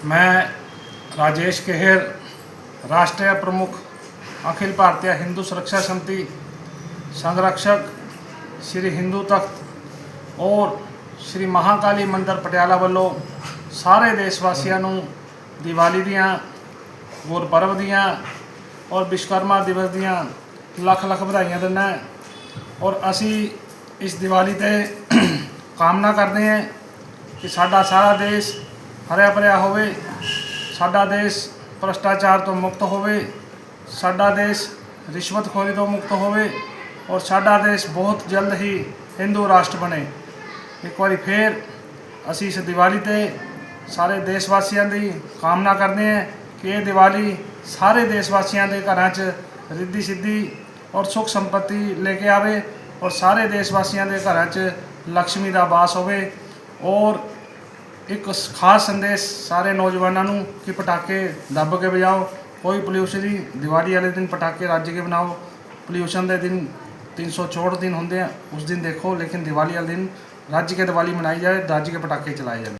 मैं राजेश केहर राष्ट्रीय प्रमुख अखिल भारतीय हिंदू सुरक्षा समिति संरक्षक श्री हिंदू तख्त ਔਰ ਸ਼੍ਰੀ ਮਹਾਕਾਲੀ ਮੰਦਿਰ ਪਟਿਆਲਾ ਵੱਲੋਂ ਸਾਰੇ ਦੇਸ਼ ਵਾਸੀਆਂ ਨੂੰ ਦੀਵਾਲੀ ਦੀਆਂ ਗੁਰਪੁਰਬ ਦੀਆਂ ਔਰ ਵਿਸ਼ਵਕਰਮਾ ਦਿਵਸ ਦੀਆਂ ਲੱਖ ਲੱਖ ਵਧਾਈਆਂ ਦਿੰਦਾ ਹਾਂ ਔਰ ਅਸੀਂ ਇਸ ਦੀਵਾਲੀ ਤੇ ਕਾਮਨਾ ਕਰਦੇ ਹਾਂ ਕਿ ਸਾਡਾ ਸਾਰਾ ਦੇਸ਼ ਹਰਿਆ ਭਰਿਆ ਹੋਵੇ, ਸਾਡਾ ਦੇਸ਼ ਭ੍ਰਸ਼ਟਾਚਾਰ ਤੋਂ ਮੁਕਤ ਹੋਵੇ, ਸਾਡਾ ਦੇਸ਼ ਰਿਸ਼ਵਤਖੋਰੀ ਤੋਂ ਮੁਕਤ ਹੋਵੇ ਔਰ ਸਾਡਾ ਦੇਸ਼ ਬਹੁਤ ਜਲਦ ਹੀ ਹਿੰਦੂ ਰਾਸ਼ਟਰ ਬਣੇ। ਇੱਕ ਵਾਰੀ ਫੇਰ ਅਸੀਂ ਇਸ ਦੀਵਾਲੀ ਤੇ ਸਾਰੇ ਦੇਸ਼ ਵਾਸੀਆਂ ਦੀ ਕਾਮਨਾ ਕਰਦੇ ਹਾਂ ਕਿ ਇਹ ਦੀਵਾਲੀ ਸਾਰੇ ਦੇਸ਼ ਵਾਸੀਆਂ ਦੇ ਘਰਾਂ 'ਚ ਰਿੱਧੀ ਸਿੱਧੀ ਔਰ ਸੁੱਖ ਸੰਪਤੀ ਲੈ ਕੇ ਆਵੇ ਔਰ ਸਾਰੇ ਦੇਸ਼ ਵਾਸੀਆਂ ਦੇ ਘਰਾਂ 'ਚ ਲక్ష్ਮੀ ਦਾ ਵਾਸ ਹੋਵੇ ਔਰ ਇੱਕ ਸ- ਖਾਸ ਸੰਦੇਸ਼ ਸਾਰੇ ਨੌਜਵਾਨਾਂ ਨੂੰ ਕਿ ਪਟਾਕੇ ਦੱਬ ਕੇ ਵਜਾਓ। ਕੋਈ ਪੋਲਿਊਸ਼ਨ ਦੀ ਦੀਵਾਲੀ ਵਾਲੇ ਦਿਨ ਪਟਾਕੇ ਰੱਜ ਕੇ ਬਣਾਓ। ਪੋਲਿਊਸ਼ਨ ਦੇ ਦਿਨ 364 ਦਿਨ ਹੁੰਦੇ ਆ, ਉਸ ਦਿਨ ਦੇਖੋ, ਲੇਕਿਨ ਦੀਵਾਲੀ ਵਾਲੇ ਦਿਨ ਰੱਜ ਕੇ ਦੀਵਾਲੀ ਮਨਾਈ ਜਾਏ, ਰੱਜ ਕੇ ਪਟਾਕੇ ਚਲਾਏ ਜਾਣ